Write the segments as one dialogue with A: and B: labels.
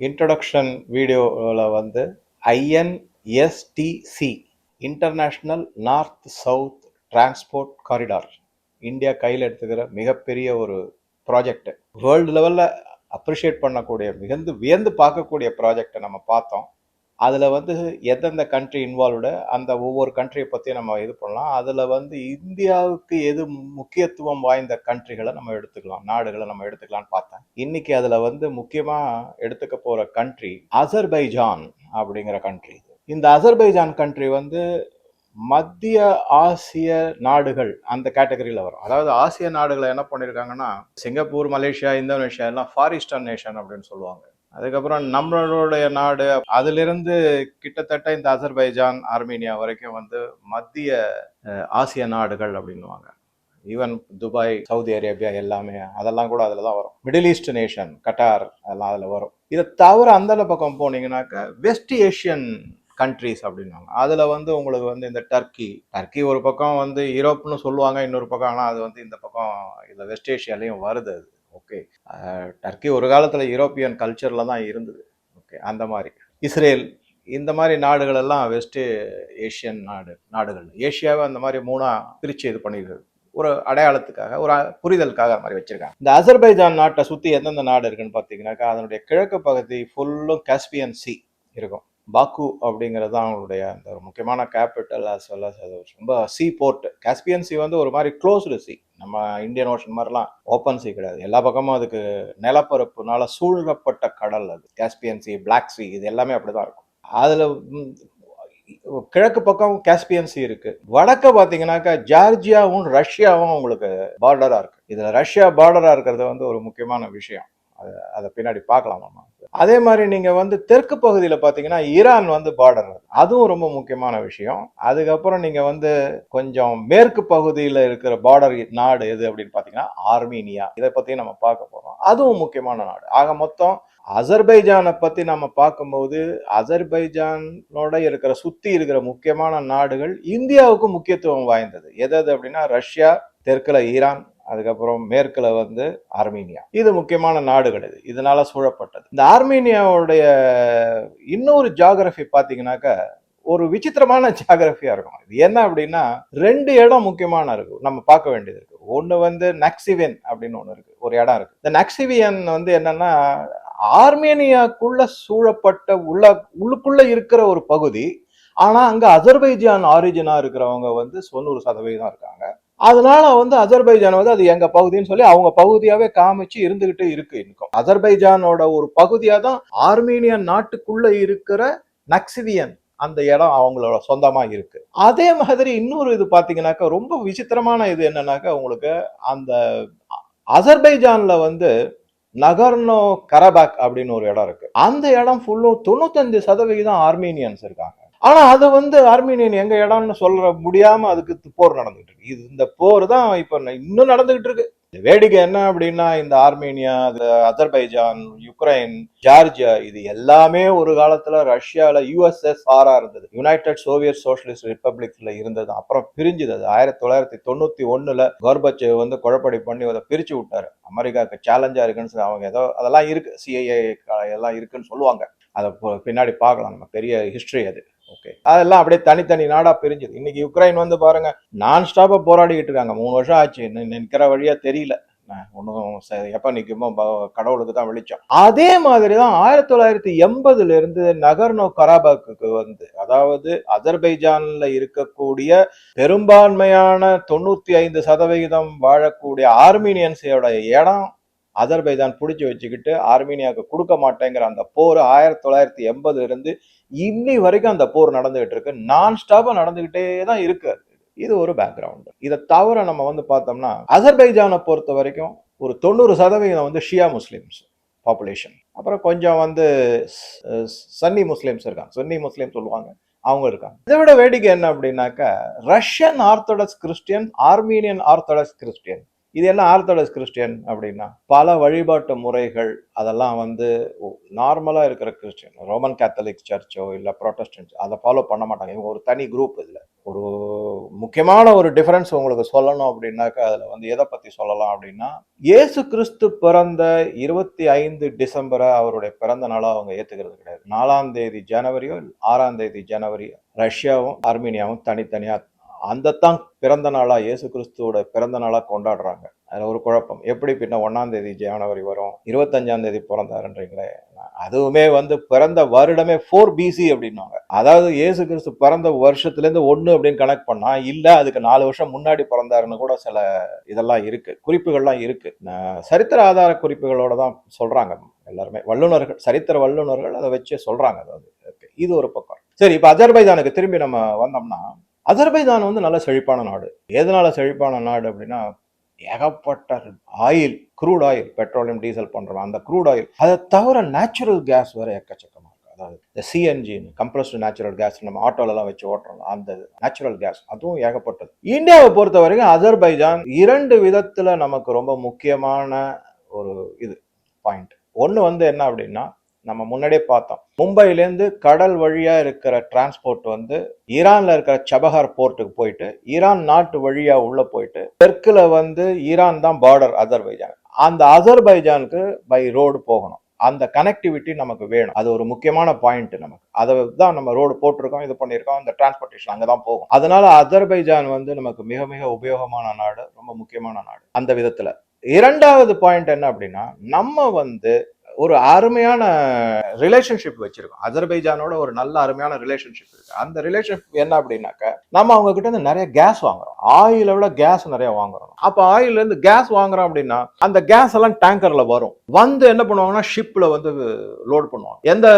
A: Introduction வீடியோவில் வந்து INSTC international north south transport corridor India கையில் எடுத்துக்கிற மிகப்பெரிய ஒரு ப்ராஜெக்ட் வேர்ல்டு லெவலில் அப்ரிஷியேட் பண்ணக்கூடிய மிகுந்து வியந்து பார்க்கக்கூடிய ப்ராஜெக்டை நம்ம பார்த்தோம். அதில் வந்து எந்தெந்த கண்ட்ரி இன்வால்வ்டு அந்த ஒவ்வொரு கண்ட்ரியை பற்றி நம்ம இது பண்ணலாம். அதில் வந்து இந்தியாவுக்கு எது முக்கியத்துவம் வாய்ந்த கண்ட்ரிகளை நம்ம எடுத்துக்கலாம். நாடுகளை நம்ம எடுத்துக்கலாம்னு பார்த்தேன். இன்னைக்கு அதில் வந்து முக்கியமாக எடுத்துக்க போகிற கண்ட்ரி அசர்பைஜான் அப்படிங்கிற கண்ட்ரி இந்த அசர்பைஜான் கண்ட்ரி வந்து மத்திய ஆசிய நாடுகள் அந்த கேட்டகரியில் வரும். அதாவது ஆசிய நாடுகளை என்ன பண்ணியிருக்காங்கன்னா சிங்கப்பூர் மலேசியா இந்தோனேஷியா எல்லாம் ஃபாரிஸ்டர்ன் நேஷன் அப்படின்னு சொல்லுவாங்க. அதுக்கப்புறம் நம்மளுடைய நாடு அதிலிருந்து கிட்டத்தட்ட இந்த அசர்பைஜான் ஆர்மீனியா வரைக்கும் வந்து மத்திய ஆசிய நாடுகள் அப்படின்னுவாங்க. ஈவன் துபாய் சவுதி அரேபியா எல்லாமே அதெல்லாம் கூட அதில் தான் வரும். மிடில் ஈஸ்ட் நேஷன் கட்டார் அதெல்லாம் அதில் வரும். இதை தவிர அந்த பக்கம் போனீங்கன்னாக்கா வெஸ்ட் ஏஷியன் கண்ட்ரீஸ் அப்படின்வாங்க அதில் வந்து உங்களுக்கு வந்து இந்த டர்க்கி டர்க்கி ஒரு பக்கம் வந்து யூரோப்னு சொல்லுவாங்க இன்னொரு பக்கம் ஆனால் அது வந்து இந்த பக்கம் இந்த வெஸ்ட் ஏஷியாலையும் வருது அது. ஓகே. டர்க்கி ஒரு காலத்தில் யூரோப்பியன் கல்ச்சரில் தான் இருந்தது. ஓகே அந்த மாதிரி. இஸ்ரேல் இந்த மாதிரி நாடுகள் எல்லாம் ஏஷியன் நாடு நாடுகள். ஏஷியாவை அந்த மாதிரி மூணாக பிரித்து இது பண்ணிடுறது ஒரு அடையாளத்துக்காக ஒரு புரிதலுக்காக அது மாதிரி வச்சுருக்காங்க. இந்த அசர்பைஜான் நாட்டை சுற்றி எந்தெந்த நாடு இருக்குன்னு பார்த்தீங்கன்னாக்கா அதனுடைய கிழக்கு பகுதி ஃபுல்லும் காஸ்பியன் சி இருக்கும். பாக்கு அப்படிங்கிறது தான் அவங்களுடைய அந்த ஒரு முக்கியமான கேபிட்டல் அஸ் வெல் அஸ் அது ஒரு ரொம்ப சி போர்ட் காஸ்பியன் சி வந்து ஒரு மாதிரி க்ளோஸ்டு சி நம்ம இந்தியன் ஓஷன் மாதிரிலாம் ஓப்பன் சி கிடையாது. எல்லா பக்கமும் அதுக்கு நிலப்பரப்புனால சூழப்பட்ட கடல் அது. காஸ்பியன் சி பிளாக் சி இது எல்லாமே அப்படிதான் இருக்கும். அதில் கிழக்கு பக்கம் காஸ்பியன் சி இருக்கு. வடக்க பார்த்தீங்கன்னாக்கா ஜார்ஜியாவும் ரஷ்யாவும் உங்களுக்கு பார்டராக இருக்கு. இதில் ரஷ்யா பார்டராக இருக்கிறது வந்து ஒரு முக்கியமான விஷயம். அது அதை பின்னாடி பார்க்கலாம் நம்ம அதே மாதிரி நீங்கள் வந்து தெற்கு பகுதியில் பார்த்தீங்கன்னா ஈரான் வந்து பார்டர் அதுவும் ரொம்ப முக்கியமான விஷயம். அதுக்கப்புறம் நீங்கள் வந்து கொஞ்சம் மேற்கு பகுதியில் இருக்கிற பார்டர் நாடு எது அப்படின்னு பார்த்தீங்கன்னா ஆர்மீனியா. இதை பற்றி நம்ம பார்க்க போகிறோம் அதுவும் முக்கியமான நாடு. ஆக மொத்தம் அசர்பைஜானை பற்றி நம்ம பார்க்கும்போது அசர்பைஜானோட இருக்கிற சுற்றி இருக்கிற முக்கியமான நாடுகள் இந்தியாவுக்கு முக்கியத்துவம் வாய்ந்தது. எது எது அப்படின்னா ரஷ்யா தெற்கில் ஈரான் அதுக்கப்புறம் மேற்குல வந்து ஆர்மீனியா. இது முக்கியமான நாடுகள் இது. இதனால சூழப்பட்டது. இந்த ஆர்மீனியாவுடைய இன்னொரு ஜாகிரபி பாத்தீங்கன்னாக்கா ஒரு விசித்திரமான ஜாகிரபியா இருக்கும். இது என்ன அப்படின்னா ரெண்டு இடம் முக்கியமான இருக்கு. நம்ம பார்க்க வேண்டியது இருக்கு. ஒன்று வந்து நக்சிவியன் அப்படின்னு ஒன்று இருக்கு. ஒரு இடம் இருக்கு. இந்த நக்சிவியன் வந்து என்னன்னா ஆர்மேனியாக்குள்ள சூழப்பட்ட உள்ள உள்ளுக்குள்ள இருக்கிற ஒரு பகுதி. ஆனா அங்க அசர்பைஜான் ஆரிஜினா இருக்கிறவங்க வந்து தொண்ணூறு சதவீதம் இருக்காங்க. அதனால வந்து அஜர்பைஜான் வந்து அது எங்க பகுதின்னு சொல்லி அவங்க பகுதியாவே காமிச்சு இருந்துகிட்டு இருக்கு இன்னும். அசர்பைஜானோட ஒரு பகுதியா தான் ஆர்மீனியன் நாட்டுக்குள்ள இருக்கிற நக்சிவியன் அந்த இடம் அவங்களோட சொந்தமா இருக்கு. அதே மாதிரி இன்னொரு இது பாத்தீங்கன்னாக்கா ரொம்ப விசித்திரமான இது என்னன்னாக்கா உங்களுக்கு அந்த அசர்பைஜான்ல வந்து நகர்னோ கரபாக் அப்படின்னு ஒரு இடம் இருக்கு. அந்த இடம் ஃபுல்லும் தொண்ணூத்தஞ்சு சதவிகிதம் ஆர்மீனியன்ஸ் இருக்காங்க. ஆனா அது வந்து ஆர்மீனியன் எங்க இடம்னு சொல்கிற முடியாம அதுக்கு போர் நடந்துகிட்டு இருக்கு. இது இந்த போர் தான் இப்ப இன்னும் நடந்துகிட்டு இருக்கு. இந்த வேடிக்கை என்ன அப்படின்னா இந்த ஆர்மீனியா அது அசர்பைஜான் யுக்ரைன் ஜார்ஜியா இது எல்லாமே ஒரு காலத்துல ரஷ்யால யுஎஸ்எஸ்ஆரா இருந்தது. யுனைடெட் சோவியத் சோஷலிஸ்ட் ரிப்பப்ளிக்ல இருந்தது. அப்புறம் பிரிஞ்சுது அது. ஆயிரத்தி தொள்ளாயிரத்தி தொண்ணூத்தி ஒண்ணுல கோர்பச்சேவ் வந்து குழப்படி பண்ணி அதை பிரிச்சு விட்டாரு. அமெரிக்காவுக்கு சேலஞ்சா இருக்குன்னு சொல்லி அவங்க ஏதோ அதெல்லாம் இருக்கு. சிஐஏ எல்லாம் இருக்குன்னு சொல்லுவாங்க. அதை பின்னாடி பார்க்கலாம். நம்ம பெரிய ஹிஸ்டரி அது. ஓகே அதெல்லாம் அப்படியே தனித்தனி நாடா பிரிஞ்சுது. இன்னைக்கு யுக்ரைன் வந்து பாருங்க நான் ஸ்டாப்பா போராடிக்கிட்டு இருக்காங்க. மூணு வருஷம் ஆச்சு. நிற்கிற வழியா தெரியல. ஒன்றும் எப்ப நிற்குமோ கடவுளுக்கு தான் வெளிச்சம். அதே மாதிரி தான் ஆயிரத்தி தொள்ளாயிரத்தி எண்பதுல இருந்து நகர்னோ கராபாக்கு வந்து அதாவது அசர்பைஜான்ல இருக்கக்கூடிய பெரும்பான்மையான தொண்ணூத்தி ஐந்து சதவிகிதம் வாழக்கூடிய ஆர்மீனியன்ஸோட இடம் அசர்பைஜான் பிடிச்சி வச்சுக்கிட்டு ஆர்மீனியாவுக்கு கொடுக்க மாட்டேங்கிற அந்த போர் ஆயிரத்தி தொள்ளாயிரத்தி எண்பதுல இருந்து இன்னி வரைக்கும் அந்த போர் நடந்துகிட்டு இருக்கு. நான் ஸ்டாப்பா நடந்துகிட்டே தான் இருக்கு. இது ஒரு பேக்ரவுண்டு இதை தவிர நம்ம வந்து பார்த்தோம்னா அசர்பைஜானை பொறுத்த வரைக்கும் ஒரு தொண்ணூறு சதவீதம் வந்து ஷியா முஸ்லீம்ஸ் பாப்புலேஷன் அப்புறம் கொஞ்சம் வந்து சன்னி முஸ்லீம்ஸ் இருக்காங்க. சன்னி முஸ்லீம் சொல்லுவாங்க. அவங்க இருக்காங்க. இதை விட வேடிக்கை என்ன அப்படின்னாக்கா Russian Orthodox Christian Armenian Orthodox Christian இது என்ன ஆர்த்தடாக்ஸ் கிறிஸ்டியன் அப்படின்னா பல வழிபாட்டு முறைகள் அதெல்லாம் வந்து நார்மலாக இருக்கிற கிறிஸ்டியன். ரோமன் கேத்தலிக் சர்ச்சோ இல்லை ப்ரொட்டஸ்டன்ட் அதை ஃபாலோ பண்ண மாட்டாங்க. இவங்க ஒரு தனி குரூப் இதில். ஒரு முக்கியமான ஒரு டிஃபரன்ஸ் உங்களுக்கு சொல்லணும் அப்படின்னாக்கா அதில் வந்து எதை பற்றி சொல்லலாம் அப்படின்னா இயேசு கிறிஸ்து பிறந்த இருபத்தி ஐந்து டிசம்பரை அவருடைய பிறந்த நாளாக அவங்க ஏற்றுக்கிறது கிடையாது. நாலாம் தேதி ஜனவரியோ ஆறாம் தேதி ஜனவரி ரஷ்யாவும் அர்மீனியாவும் தனித்தனியாக அந்தத்தான் பிறந்த நாளாக இயேசு கிறிஸ்துவோட பிறந்த நாளாக கொண்டாடுறாங்க. அதில் ஒரு குழப்பம். எப்படி பின்ன ஒன்றாந்தேதி ஜனவரி வரும்? இருபத்தஞ்சாம் தேதி பிறந்தாருன்றீங்களே. அதுவுமே வந்து பிறந்த வருடமே ஃபோர் பிசி அப்படின்னாங்க அதாவது இயேசு கிறிஸ்து பிறந்த வருஷத்துலேருந்து ஒன்று அப்படின்னு கனெக்ட் பண்ணா இல்லை அதுக்கு நாலு வருஷம் முன்னாடி பிறந்தாருன்னு கூட சில இதெல்லாம் இருக்கு. குறிப்புகள்லாம் இருக்கு. சரித்திர ஆதார குறிப்புகளோட தான் சொல்றாங்க எல்லாருமே. வல்லுநர்கள் சரித்திர வல்லுநர்கள் அதை வச்சு சொல்றாங்க. அதாவது இது ஒரு பக்கம். சரி இப்போ அஜர்பைஜானுக்கு திரும்பி நம்ம வந்தோம்னா அஜர்பைஜான் வந்து நல்ல செழிப்பான நாடு. எதனால செழிப்பான நாடு அப்படின்னா ஏகப்பட்ட oil crude oil petroleum diesel பண்றோம் அந்த க்ரூட் ஆயில் அதை தவிர நேச்சுரல் கேஸ் வேற எக்கச்சக்கமா இருக்கு. அதாவது இந்த சிஎன்ஜி கம்ப்ரஸ்டு நேச்சுரல் கேஸ் நம்ம ஆட்டோலலாம் வச்சு ஓட்டுறோம் அந்த நேச்சுரல் கேஸ் அதுவும் ஏகப்பட்டது. இந்தியாவை பொறுத்த வரைக்கும் அஜர்பைஜான் இரண்டு விதத்துல நமக்கு ரொம்ப முக்கியமான ஒரு இது பாயிண்ட் ஒன்று வந்து என்ன அப்படின்னா நம்ம முன்னாடியே பார்த்தோம். மும்பையிலேருந்து கடல் வழியாக இருக்கிற டிரான்ஸ்போர்ட் வந்து ஈரானில் இருக்கிற சபஹார் போர்ட்டுக்கு போயிட்டு ஈரான் நாட்டு வழியாக உள்ளே போயிட்டு தெற்கில் வந்து ஈரான் தான் பார்டர் அசர்பைஜான். அந்த அசர்பைஜானுக்கு பை ரோடு போகணும். அந்த கனெக்டிவிட்டி நமக்கு வேணும். அது ஒரு முக்கியமான பாயிண்ட் நமக்கு. அதை தான் நம்ம ரோடு போட்டிருக்கோம் இது பண்ணியிருக்கோம் அந்த டிரான்ஸ்போர்ட்டேஷன் அங்கே தான் போகும். அதனால அசர்பைஜான் வந்து நமக்கு மிக மிக உபயோகமான நாடு ரொம்ப முக்கியமான நாடு. அந்த விதத்தில். இரண்டாவது பாயிண்ட் என்ன அப்படின்னா நம்ம வந்து ஒரு அருமையான ரிலேஷன்ஷிப் வச்சிருக்கோம். அஜர்பைஜானோட ஒரு நல்ல அருமையான ரிலேஷன்ஷிப் இருக்கு. அந்த ரிலேஷன்ஷிப் என்ன அப்படின்னாக்க நம்ம அவங்க கிட்ட இருந்து நிறைய கேஸ் வாங்குறோம். ஆயிலை விட கேஸ் நிறைய வாங்குறோம். அப்ப ஆயில்ல இருந்து கேஸ் வாங்குறோம் அப்படின்னா அந்த கேஸ் எல்லாம் டேங்கர்ல வரும். வந்து என்ன பண்ணுவாங்கன்னா ஷிப்ல வந்து லோட் பண்ணுவாங்க. எந்த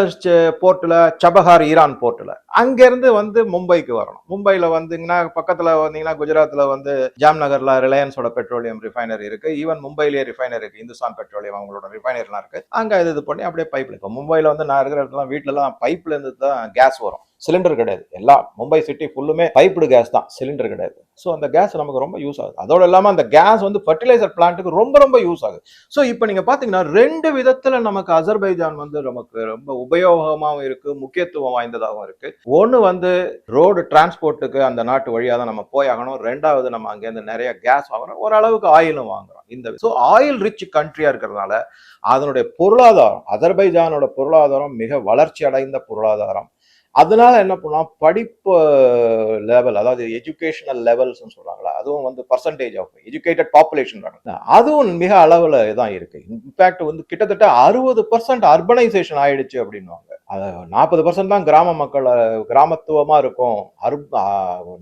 A: போர்ட்ல சபஹார் ஈரான் போர்ட்ல அங்கேருந்து வந்து மும்பைக்கு வரணும். மும்பைல வந்தீங்கன்னா பக்கத்துல வந்தீங்கன்னா குஜராத்ல வந்து ஜாம்நகர்ல ரிலையன்ஸோட பெட்ரோலியம் ரிஃபைனரி இருக்கு. ஈவன் மும்பைலேயே ரிஃபைனரி இருக்கு. இந்துஸ்தான் பெட்ரோலியம் அவங்களோட ரிஃபைனரிலாம் இருக்கு. அங்க இது இது பண்ணி அப்படியே பைப்பில் இப்போ மும்பையில் வந்து நான் இருக்கிற இடத்துல வீட்டிலலாம் பைப்ல இருந்து தான் கேஸ் வரும். சிலிண்டர் கிடையாது. எல்லாம் மும்பை சிட்டி ஃபுல்லுமே பைப்டு கேஸ் தான். சிலிண்டர் கிடையாது. ஸோ அந்த கேஸ் நமக்கு ரொம்ப யூஸ் ஆகுது. அதோடு இல்லாமல் அந்த கேஸ் வந்து ஃபர்டிலைசர் பிளான்ட்டுக்கு ரொம்ப ரொம்ப யூஸ் ஆகுது. ஸோ இப்போ நீங்கள் பார்த்தீங்கன்னா ரெண்டு விதத்தில் நமக்கு அசர்பைஜான் வந்து நமக்கு ரொம்ப உபயோகமாகவும் இருக்குது முக்கியத்துவம் வாய்ந்ததாகவும் இருக்குது ஒன்று வந்து ரோடு டிரான்ஸ்போர்ட்டுக்கு அந்த நாட்டு வழியாக தான் நம்ம போயாகணும் ரெண்டாவது நம்ம அங்கேருந்து நிறைய கேஸ் வாங்குறோம் ஓரளவுக்கு ஆயிலும் வாங்குறோம். இந்த ஸோ ஆயில் ரிச் கண்ட்ரியாக இருக்கிறதுனால அதனுடைய பொருளாதாரம் அசர்பைஜானோட பொருளாதாரம் மிக வளர்ச்சி அடைந்த பொருளாதாரம். அதனால என்ன பண்ணலாம்? படிப்பு லெவல் அதாவது எஜுகேஷனல் லெவல்ஸ் சொல்றாங்களா அதுவும் வந்து பர்சன்டேஜ் ஆஃப் எஜுகேட்டட் பாப்புலேஷன் அதுவும் மிக அளவில் தான் இருக்கு. இன்ஃபேக்ட் வந்து கிட்டத்தட்ட அறுபது பர்சன்ட் அர்பனைசேஷன் ஆயிடுச்சு அப்படின்வாங்க நாற்பது பர்சன்ட் தான் கிராம மக்கள் கிராமத்துவமா இருக்கும். அரு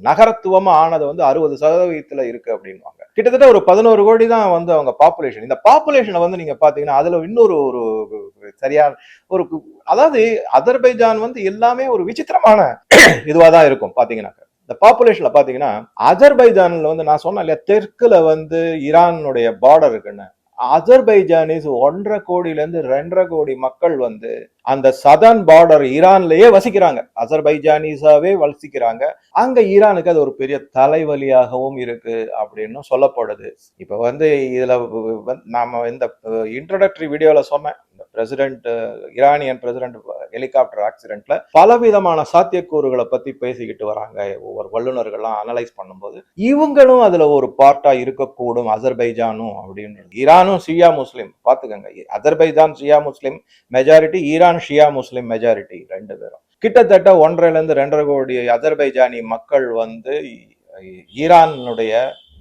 A: நகரத்துவமா ஆனது வந்து அறுபது சதவீதத்துல இருக்கு அப்படின்வாங்க கிட்டத்தட்ட ஒரு பதினோரு கோடி தான் வந்து அவங்க பாப்புலேஷன் இந்த பாப்புலேஷனை வந்து நீங்க பாத்தீங்கன்னா அதுல இன்னொரு ஒரு சரியான ஒரு அதாவது அதர்பைஜான் வந்து எல்லாமே ஒரு விசித்திரமான இதுவா தான் இருக்கும் பாத்தீங்கன்னாக்க இந்த பாப்புலேஷன்ல பாத்தீங்கன்னா அஜர்பைஜான்ல வந்து நான் சொன்னேன் இல்லையா தெற்குல வந்து ஈரானுடைய பார்டர் இருக்குன்னு. அஜர்பைஜானிஸ் ஒன்றரை கோடியிலேருந்து ரெண்டரை கோடி மக்கள் வந்து அந்த சதர்ன் பார்டர் ஈரான்லயே வசிக்கிறாங்க. அசர்பைஜானிஸாவே வசிக்கிறாங்க. அங்க ஈரானுக்கு அது ஒரு பெரிய தலைவலியாகவும் இருக்கு அப்படின்னு சொல்லப்படுது. இப்ப வந்து இதுல நாம இந்த இன்ட்ரடக்டரி வீடியோல சொன்னேன். பிரசிடென்ட் ஈரானியன் பிரசிடென்ட் ஹெலிகாப்டர் ஆக்சிடென்ட்ல பலவிதமான சாத்தியக்கூறுகளை பத்தி பேசிக்கிட்டு வராங்க. ஒவ்வொரு வல்லுநர்கள்லாம் அனலைஸ் பண்ணும்போது இவங்களும் அதுல ஒரு பார்ட்டா இருக்கக்கூடும் அசர்பைஜானும் அப்படின்னு. ஈரானும் ஷியா முஸ்லீம். பாத்துக்கங்க அசர்பைஜான் ஷியா முஸ்லிம் மெஜாரிட்டி ஈரான் ஷியா முஸ்லிம் மெஜாரிட்டி ரெண்டு பேரும். கிட்டத்தட்ட ஒன்றரைலேருந்து ரெண்டரை கோடி அதர்பைஜானி மக்கள் வந்து ஈரானுடைய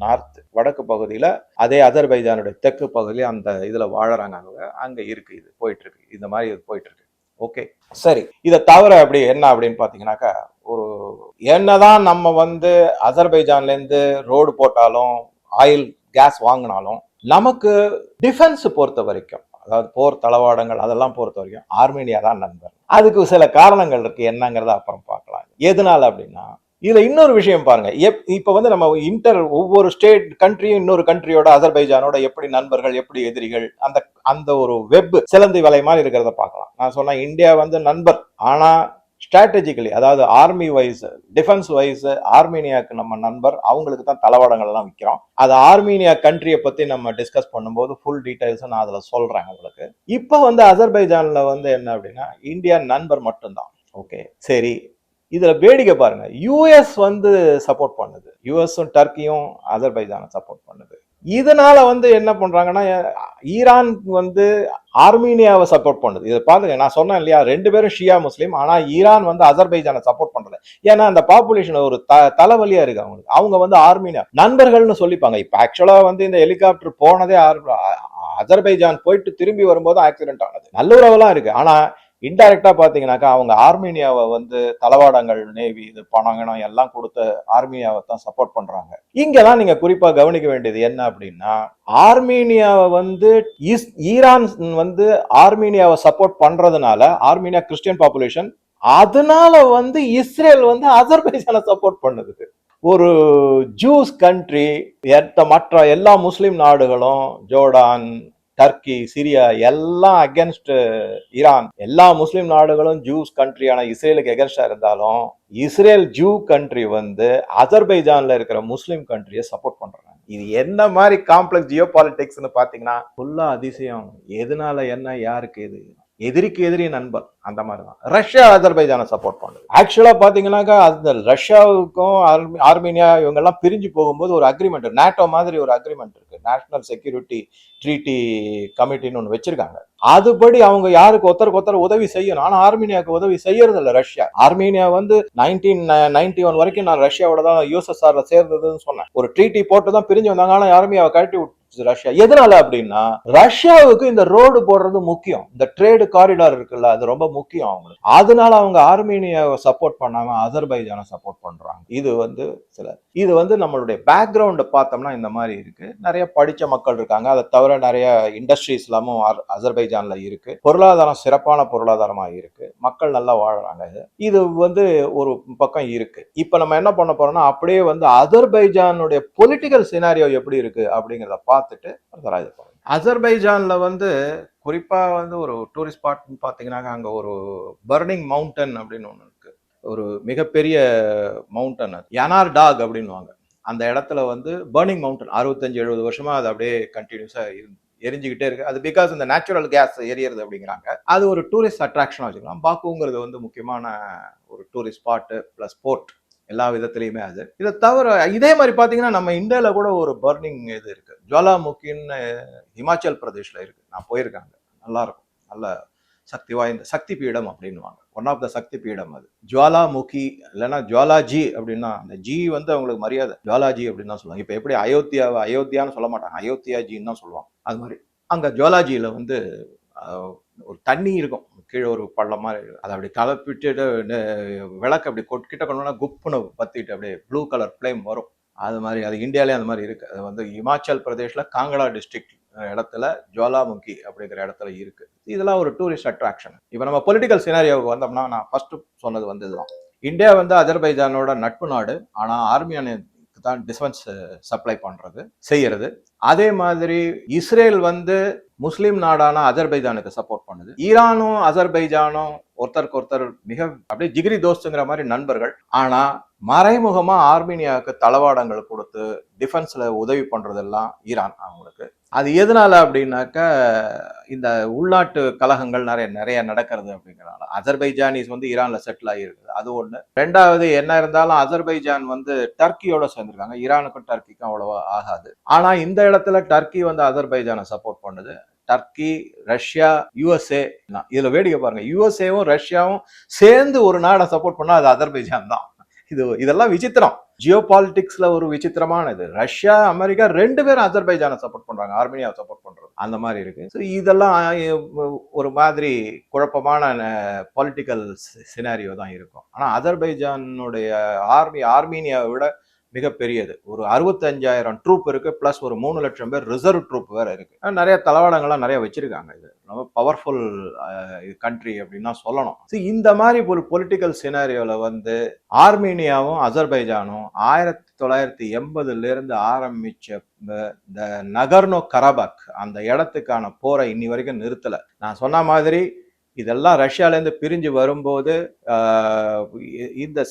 A: நார்த் வடக்கு பகுதியில் அதே அதர்பைஜானுடைய தெற்கு பகுதியில் அந்த இதில் வாழறாங்க அங்கே. அங்கே இருக்கு இது போயிட்டு இருக்கு இந்த மாதிரி இது போயிட்டு இருக்கு ஓகே சரி. இதை தவிர அப்படி என்ன அப்படின்னு பார்த்தீங்கன்னாக்கா ஒரு என்னதான் நம்ம வந்து அதர்பைஜான்லேருந்து ரோடு போட்டாலும் ஆயில் கேஸ் வாங்கினாலும் நமக்கு டிஃபென்ஸ் பொறுத்த வரைக்கும் அதாவது போர் தளவாடங்கள் அதெல்லாம் பொறுத்த வரைக்கும் ஆர்மேனியா தான் நண்பர். அதுக்கு சில காரணங்கள் இருக்கு. என்னங்கிறத அப்புறம் பார்க்கலாம். எதனால அப்படின்னா இதுல இன்னொரு விஷயம் பாருங்க. எப் இப்ப வந்து நம்ம இன்டர் ஒவ்வொரு ஸ்டேட் கண்ட்ரியும் இன்னொரு கண்ட்ரியோட அசர்பைஜானோட எப்படி நண்பர்கள் எப்படி எதிரிகள் அந்த அந்த ஒரு வெப் சிலந்தி வலை மாதிரி இருக்கிறத பார்க்கலாம். நான் சொன்னேன் இந்தியா வந்து நண்பர். ஆனா ஸ்ட்ராட்டஜிக்கலி அதாவது ஆர்மி வைஸ் டிஃபென்ஸ் வைஸ் ஆர்மீனியாவுக்கு நம்ம நண்பர். அவங்களுக்கு தான் தளவாடங்கள் எல்லாம் விற்கிறோம் அது ஆர்மீனியா கண்ட்ரியை பத்தி நம்ம டிஸ்கஸ் பண்ணும்போது ஃபுல் டீடைல்ஸ் நான் அதுல சொல்றேன் உங்களுக்கு. இப்போ வந்து அசர்பைஜான்ல வந்து என்ன அப்படின்னா இந்தியா நண்பர் மட்டும்தான். ஓகே சரி. இதுல வேடிக்கை பாருங்க. யூஎஸ் வந்து சப்போர்ட் பண்ணுது. யூஎஸும் டர்க்கியும் அசர்பைஜானை சப்போர்ட் பண்ணுது. இதனால வந்து என்ன பண்றாங்கன்னா ஈரான் வந்து ஆர்மீனியாவை சப்போர்ட் பண்ணுது. இதை பாருங்க நான் சொன்னேன் இல்லையா ரெண்டு பேரும் ஷியா முஸ்லீம் ஆனா ஈரான் வந்து அசர்பைஜானை சப்போர்ட் பண்றது ஏன்னா அந்த பாப்புலேஷன் ஒரு த தலைவலியா இருக்கு அவங்களுக்கு. அவங்க வந்து ஆர்மீனியா நண்பர்கள்னு சொல்லிப்பாங்க. இப்ப ஆக்சுவலா வந்து இந்த ஹெலிகாப்டர் போனதே ஆர்- அசர்பைஜான் போயிட்டு திரும்பி வரும்போது ஆக்சிடென்ட் ஆனது. நல்லுறவெல்லாம் இருக்கு. ஆனா இன்டைரக்டா பாத்தீங்கன்னாக்கா அவங்க ஆர்மீனியாவை வந்து தளவாடங்கள் நேவி இது பணங்கணம் எல்லாம் கொடுத்து ஆர்மீனியாவை தான் சப்போர்ட் பண்றாங்க. இங்கதான் நீங்க குறிப்பா கவனிக்க வேண்டியது என்ன அப்படின்னா ஆர்மீனியாவை வந்து ஈஸ்- ஈரான் வந்து ஆர்மீனியாவை சப்போர்ட் பண்றதுனால ஆர்மீனியா கிறிஸ்டியன் பாப்புலேஷன் அதனால வந்து இஸ்ரேல் வந்து அசர்பைஜானை சப்போர்ட் பண்ணுது. ஒரு ஜூஸ் கண்ட்ரி மற்ற எல்லா முஸ்லீம் நாடுகளும் ஜோர்டான் டர்க்கி சிரியா எல்லாம் அகேன்ஸ்ட் ஈரான் எல்லா முஸ்லீம் நாடுகளும் ஜூஸ் கண்ட்ரியான இஸ்ரேலுக்கு எகென்ஸ்டா இருந்தாலும் இஸ்ரேல் ஜூ கண்ட்ரி வந்து அசர்பைஜான்ல இருக்கிற முஸ்லீம் கண்ட்ரியை சப்போர்ட் பண்றாங்க. இது என்ன மாதிரி காம்ப்ளெக்ஸ் ஜியோ பாலிடிக்ஸ்னு பாத்தீங்கன்னா ஃபுல்லா அதிசயம். எதனால என்ன யாருக்கு இது எதிரிக்கு எதிரி நண்பர் அந்த மாதிரி தான் ரஷ்யா அஜர்பைஜானை சப்போர்ட் பண்ணுது. ஆக்சுவலாக பார்த்தீங்கன்னாக்கா அந்த ரஷ்யாவுக்கும் ஆர்மி- ஆர்மீனியா இவங்கெல்லாம் பிரிஞ்சு போகும்போது ஒரு அக்ரிமெண்ட் நேட்டோ மாதிரி ஒரு அக்ரிமெண்ட் இருக்குது நேஷனல் செக்யூரிட்டி ட்ரீட்டி கமிட்டின்னு ஒன்று வச்சிருக்காங்க. அதுபடி அவங்க யாருக்கு ஒருத்தருக்கு ஒருத்தர் உதவி செய்யணும்? ஆனால் ஆர்மீனியாவுக்கு உதவி செய்யறது இல்லை ரஷ்யா. ஆர்மீனியா வந்து நைன்டீன் நைன்டி ஒன் வரைக்கும் நான் ரஷ்யாவோட தான் யூஎஸ்எஸ்ஆர்ல சேர்ந்ததுன்னு சொன்னேன். ஒரு ட்ரீட்டி போட்டு தான் பிரிஞ்சு வந்தாங்க. ஆனால் ஆர்மியாவை கழட்டி விட்டு ரஷ்யா எதனால அப்படின்னா ரஷ்யாவுக்கு இந்த ரோடு போடுறது முக்கியம். இந்த ட்ரேடு காரிடார் இருக்குல்ல அது ரொம்ப முக்கியம் அவங்களுக்கு. அதனால அவங்க ஆர்மீனியாவை சப்போர்ட் பண்ணாம அசர்பைஜானை சப்போர்ட் பண்றாங்க. இது வந்து சில இது வந்து நம்மளுடைய பேக்ரவுண்டை பார்த்தோம்னா இந்த மாதிரி இருக்கு. நிறைய படிச்ச மக்கள் இருக்காங்க. அதை தவிர நிறைய இண்டஸ்ட்ரீஸ் எல்லாமும் அசர்பைஜான்ல இருக்கு. பொருளாதாரம் சிறப்பான பொருளாதாரமா இருக்கு. மக்கள் நல்லா வாழ்றாங்க இது. வந்து ஒரு பக்கம் இருக்கு. இப்ப நம்ம என்ன பண்ண போறோம்னா அப்படியே வந்து அசர்பைஜானுடைய பொலிட்டிக்கல் சினாரியோ எப்படி இருக்கு அப்படிங்கிறத பார்த்துட்டு அடுத்ததா இது பண்ணுவோம். அசர்பைஜானில் வந்து குறிப்பாக வந்து ஒரு டூரிஸ்ட் ஸ்பாட்னு பாத்தீங்கன்னா அங்கே ஒரு பர்னிங் மவுண்டன் அப்படின்னு ஒன்று இருக்குது ஒரு மிகப்பெரிய மவுண்டன் அது. யனார் டாக் அப்படின்னுவாங்க அந்த இடத்துல வந்து பர்னிங் மவுண்டன் அறுபத்தஞ்சு எழுபது வருஷமா அது அப்படியே கண்டினியூஸாக இருந்து எரிஞ்சுக்கிட்டே இருக்கு. அது பிகாஸ் இந்த நேச்சுரல் கேஸ் எரியறது அப்படிங்கிறாங்க. அது ஒரு டூரிஸ்ட் அட்ராக்ஷனாக வச்சுக்கலாம். பாக்குங்கிறது வந்து முக்கியமான ஒரு டூரிஸ்ட் ஸ்பாட்டு ப்ளஸ் போர்ட் எல்லா விதத்துலையுமே அது. இதை தவிர இதே மாதிரி பார்த்தீங்கன்னா நம்ம இந்தியாவில் கூட ஒரு பர்னிங் இது இருக்கு. ஜுவாலாமுக்கின்னு ஹிமாச்சல் பிரதேஷில் இருக்கு. நான் போயிருக்காங்க நல்லா இருக்கும் நல்ல சக்தி வாய்ந்த சக்தி பீடம் அப்படின்னுவாங்க. ஒன் ஆஃப் த சக்தி பீடம் அது. ஜுவாலாமுகி இல்லைன்னா ஜுவாலாஜி அப்படின்னா அந்த ஜி வந்து அவங்களுக்கு மரியாதை. ஜுவாலாஜி அப்படின்னு தான் சொல்லுவாங்க. இப்போ எப்படி அயோத்தியாவை அயோத்தியான்னு சொல்ல மாட்டாங்க. அயோத்தியா ஜின்னு தான் சொல்லுவாங்க. அது மாதிரி. அங்கே ஜுவாலாஜியில் வந்து ஒரு தண்ணி இருக்கும். கீழே ஒரு பள்ளம் மாதிரி அதை அப்படி கலப்பிட்டு விளக்கு அப்படி கொட் கொண்டோம்னா கொண்டு போனா குப்புன்னு அப்படியே ப்ளூ கலர் ஃப்ளேம் வரும். அது மாதிரி அது இந்தியாவிலே அந்த மாதிரி இருக்குது அது வந்து இமாச்சல் பிரதேஷில் காங்கடா டிஸ்ட்ரிக்ட் இடத்துல ஜுவாலாமுகி அப்படிங்கிற இடத்துல இருக்கு. இதெல்லாம் ஒரு டூரிஸ்ட் அட்ராக்ஷன் இப்போ நம்ம பொலிட்டிக்கல் சினாரியோவுக்கு வந்தோம்னா நான் ஃபர்ஸ்ட் சொன்னது வந்து இதுதான். இந்தியா வந்து அஜர்பைஜானோட நட்பு நாடு. ஆனால் ஆர்மியானுக்கு தான் டிஃபென்ஸ் சப்ளை பண்ணுறது செய்யறது. அதே மாதிரி இஸ்ரேல் வந்து முஸ்லீம் நாடான அஜர்பைஜானுக்கு சப்போர்ட் பண்ணுது. ஈரானும் அஜர்பைஜானும் ஒருத்தருக்கு ஒருத்தர் மிக அப்படியே ஜிகிரி தோஸ்துங்கிற மாதிரி நண்பர்கள். ஆனா மறைமுகமா ஆர்மீனியாவுக்கு தளவாடங்கள் கொடுத்து டிஃபென்ஸ்ல உதவி பண்றதெல்லாம் ஈரான் அவங்களுக்கு அது எதனால அப்படின்னாக்க இந்த உள்நாட்டு கலகங்கள் நிறைய நிறைய நடக்கிறது அப்படிங்கிறனால. அசர்பைஜானிஸ் வந்து ஈரானில் செட்டில் ஆகியிருக்குது. அது ஒன்று ரெண்டாவது என்ன இருந்தாலும் அசர்பைஜான் வந்து டர்க்கியோட சேர்ந்துருக்காங்க. ஈரானுக்கும் டர்க்கிக்கும் அவ்வளோவா ஆகாது. ஆனால் இந்த இடத்துல டர்க்கி வந்து அசர்பைஜானை சப்போர்ட் பண்ணுது. டர்க்கி ரஷ்யா யுஎஸ்ஏ இதில் வேடிக்கை பாருங்க. யுஎஸ்ஏவும் ரஷ்யாவும் சேர்ந்து ஒரு நாடை சப்போர்ட் பண்ணால் அது அசர்பைஜான் தான். இது இதெல்லாம் விசித்திரம். ஜியோ பாலிடிக்ஸ்ல ஒரு விசித்திரமானது. ரஷ்யா அமெரிக்கா ரெண்டு பேரும் அஜர்பைஜானை சப்போர்ட் பண்றாங்க. ஆர்மீனியாவை சப்போர்ட் பண்றது. அந்த மாதிரி இருக்கு. ஸோ இதெல்லாம் ஒரு மாதிரி குழப்பமான பொலிட்டிக்கல் சினாரியோ தான் இருக்கும். ஆனால் அஜர்பைஜானுடைய ஆர்மி ஆர்மீனியாவை விட மிகப்பெரியது. ஒரு அறுபத்தஞ்சாயிரம் ட்ரூப் இருக்கு பிளஸ் ஒரு மூணு லட்சம் பேர் ரிசர்வ் ட்ரூப் வேற இருக்கு. நிறைய தளவாடங்கள்லாம் நிறைய வச்சிருக்காங்க இது. ரொம்ப பவர்ஃபுல் கண்ட்ரி அப்படின்னு தான் சொல்லணும். ஸோ இந்த மாதிரி ஒரு பொலிட்டிக்கல் சினாரியோல வந்து ஆர்மீனியாவும் அசர்பைஜானும் ஆயிரத்தி தொள்ளாயிரத்தி எண்பதுல இருந்து ஆரம்பிச்ச இந்த- நகர்னோ கரபக் அந்த இடத்துக்கான போரை இன்னி வரைக்கும் நிறுத்தல. நான் சொன்ன மாதிரி இதெல்லாம் ரஷ்யாலேருந்து பிரிஞ்சு வரும்போது இந்த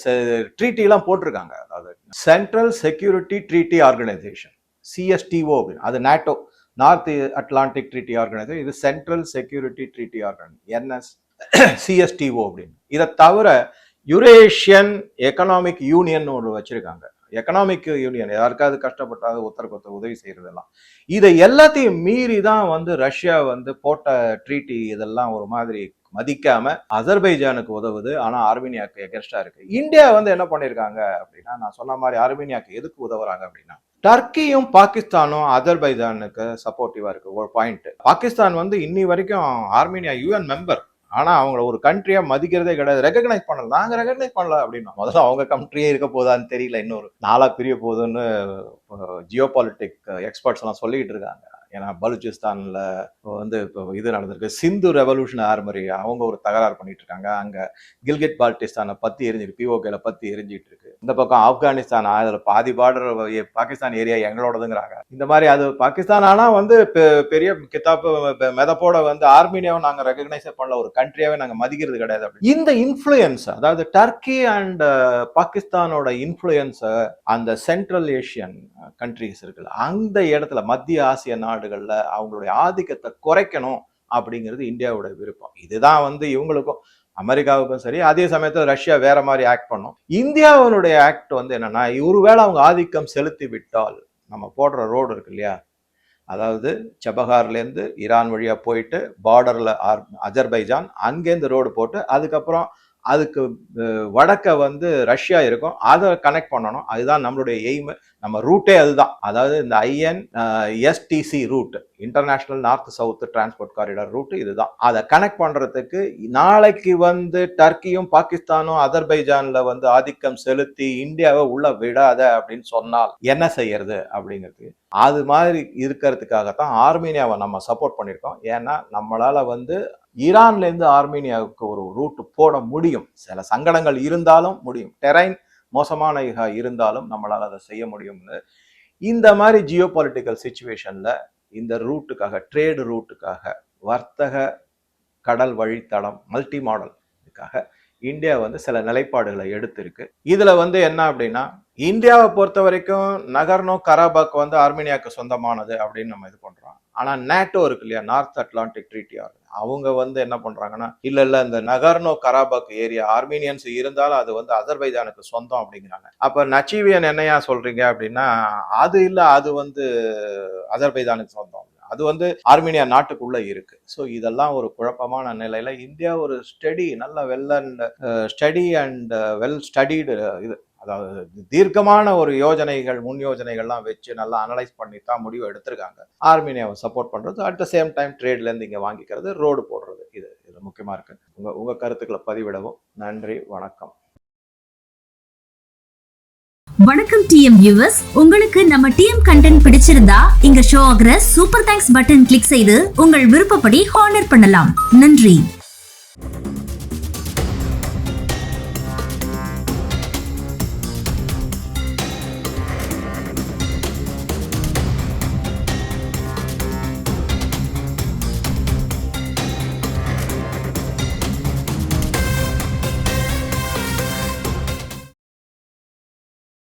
A: ட்ரீட்டிலாம் போட்டிருக்காங்க. அதாவது central security treaty organisation CSTO அது NATO north Atlantic treaty organisation. இது central security treaty organisation CSTO அப்படின்னு. இதை தவிர யுரேஷியன் எக்கனாமிக் யூனியன் ஒன்று வச்சிருக்காங்க. எக்கனாமிக் யூனியன் யாருக்காவது கஷ்டப்பட்டாது ஒருத்தருக்கு ஒருத்தர் உதவி செய்யறதெல்லாம். இதை எல்லாத்தையும் மீறி தான் வந்து ரஷ்யா வந்து போட்ட ட்ரீட்டி இதெல்லாம் ஒரு மாதிரி மதிக்காம அசர்பைஜானுக்கு உதவுது. ஆனா ஆர்மீனியாக்கு எகெஸ்டா இருக்கு. இந்தியா வந்து என்ன பண்ணிருக்காங்க அப்படின்னா நான் சொன்ன மாதிரி ஆர்மீனியாக்கு எதுக்கு உதவுறாங்க அப்படின்னா டர்க்கியும் பாகிஸ்தானும் அதர்பைஜானுக்கு சப்போர்ட்டிவா இருக்கு. ஒரு பாயிண்ட் பாகிஸ்தான் வந்து இன்னி வரைக்கும் ஆர்மீனியா யூஎன் மெம்பர் ஆனா அவங்கள ஒரு கண்ட்ரியா மதிக்கிறதே கிடையாது. ரெகக்னைஸ் பண்ணல. நாங்க ரெகக்னைஸ் பண்ணல அப்படின்னா முதல்ல அவங்க கண்ட்ரியே இருக்க போதான்னு தெரியல. இன்னொரு நாளா பிரிய போகுதுன்னு ஜியோ பாலிட்டிக் எக்ஸ்பர்ட்ஸ் எல்லாம் சொல்லிட்டு இருக்காங்க. ஏன்னா பலுச்சிஸ்தானில் வந்து இப்போ இது நடந்திருக்கு. சிந்து ரெவல்யூஷன் ஆர்மரி அவங்க ஒரு தகராறு பண்ணிட்டு இருக்காங்க அங்க கில்கிட் பால்டிஸ்தானை பத்தி எரிஞ்சிருக்கு பிஓகேல பத்தி எரிஞ்சிட்டு இருக்கு இந்த பக்கம் ஆப்கானிஸ்தான் அதில் பாதி பார்டர் பாகிஸ்தான் ஏரியா எங்களோடதுங்கிறாங்க. இந்த மாதிரி அது பாகிஸ்தான் ஆனா வந்து பெரிய கித்தாப்பு மெதப்போட வந்து ஆர்மீனியாவை நாங்க ரெகக்னைஸ் பண்ணல. ஒரு கண்ட்ரியாவே நாங்க மதிக்கிறது கிடையாது அப்படி. இந்த இன்ஃப்ளூயன்ஸ் அதாவது டர்க்கி அண்ட் பாகிஸ்தானோட இன்ஃப்ளூயன்ஸை அந்த சென்ட்ரல் ஏஷியன் கண்ட்ரிஸ் இருக்குல்ல அந்த இடத்துல மத்திய ஆசிய நாடுகளில் அவங்களுடைய ஆதிக்கத்தை குறைக்கணும் அப்படிங்கிறது இந்தியாவோட விருப்பம். இதுதான் வந்து இவங்களுக்கும் அமெரிக்காவுக்கும் சரி அதே சமயத்தில் ரஷ்யா வேற மாதிரி ஆக்ட் பண்ணும். இந்தியாவினுடைய ஆக்ட் வந்து என்னன்னா ஒருவேளை அவங்க ஆதிக்கம் செலுத்தி விட்டால் நம்ம போடுற ரோடு இருக்கு இல்லையா? அதாவது செபஹார்லேருந்து ஈரான் வழியா போயிட்டு பார்டர்ல அஜர்பைஜான் அங்கேருந்து ரோடு போட்டு அதுக்கப்புறம் அதுக்கு வடக்க வந்து ரஷ்யா இருக்கும். அதை கனெக்ட் பண்ணணும். அதுதான் நம்மளுடைய எய்மு நம்ம ரூட்டே அதுதான். அதாவது இந்த INSTC route international north south transport corridor route இதுதான். அதை கனெக்ட் பண்றதுக்கு நாளைக்கு வந்து டர்க்கியும் பாகிஸ்தானும் அஜர்பைஜான்ல வந்து ஆதிக்கம் செலுத்தி இந்தியாவை உள்ள விடாத அப்படின்னு சொன்னால் என்ன செய்யறது அப்படிங்கிறது. அது மாதிரி இருக்கிறதுக்காகத்தான் ஆர்மீனியாவை நம்ம சப்போர்ட் பண்ணியிருக்கோம். ஏன்னா நம்மளால வந்து ஈரான்லேருந்து ஆர்மீனியாவுக்கு ஒரு ரூட் போட முடியும். சில சங்கடங்கள் இருந்தாலும் முடியும். டெரைன் மோசமான இருந்தாலும் நம்மளால் அதை செய்ய முடியும்னு. இந்த மாதிரி ஜியோ பொலிட்டிக்கல் சுச்சுவேஷனில் இந்த ரூட்டுக்காக ட்ரேடு ரூட்டுக்காக வர்த்தக கடல் வழித்தடம் மல்டி மாடல் இதுக்காக இந்தியா வந்து சில நிலைப்பாடுகளை எடுத்திருக்கு. இதில் வந்து என்ன அப்படின்னா இந்தியாவை பொறுத்த வரைக்கும் நகர்னோ கராபாக் வந்து ஆர்மீனியாவுக்கு சொந்தமானது அப்படின்னு நம்ம இது பண்ணுறோம் ஆனால் நேட்டோ இருக்கு இல்லையா? நார்த் அட்லாண்டிக் ட்ரீட்டி அவங்க வந்து என்ன பண்ணுறாங்கன்னா இல்லை இல்லை இந்த நகர்னோ கராபாக் ஏரியா ஆர்மீனியன்ஸ் இருந்தாலும் அது வந்து அசர்பைஜானுக்கு சொந்தம் அப்படிங்கிறாங்க. அப்போ நச்சீவியன் என்னையா சொல்கிறீங்க அப்படின்னா அது இல்லை அது வந்து அசர்பைஜானுக்கு சொந்தம். அது வந்து ஆர்மீனியா நாட்டுக்குள்ள இருக்கு. ஸோ இதெல்லாம் ஒரு குழப்பமான நிலையில இந்தியா ஒரு ஸ்டடி நல்ல well and study and well studied இது அதாவது தீர்க்கமான ஒரு யோஜனைகள் முன் யோஜனைகள்லாம் வச்சு நல்லா அனலைஸ் பண்ணி தான் முடிவு எடுத்திருக்காங்க. ஆர்மீனியாவை சப்போர்ட் பண்றது அட் த சேம் டைம் ட்ரேட்ல இருந்து இங்க வாங்கிக்கிறது ரோடு போடுறது. இது இது முக்கியமா இருக்கு. உங்க உங்கள் கருத்துக்களை பதிவிடவும். நன்றி வணக்கம்.
B: வணக்கம் டிஎம் வியூவர்ஸ் உங்களுக்கு நம்ம டிஎம் கண்டென்ட் பிடிச்சிருந்தா இங்க ஷோ ஆகிற சூப்பர் தேங்க்ஸ் பட்டன் கிளிக் செய்து உங்கள் விருப்பப்படி ஹானர் பண்ணலாம். நன்றி.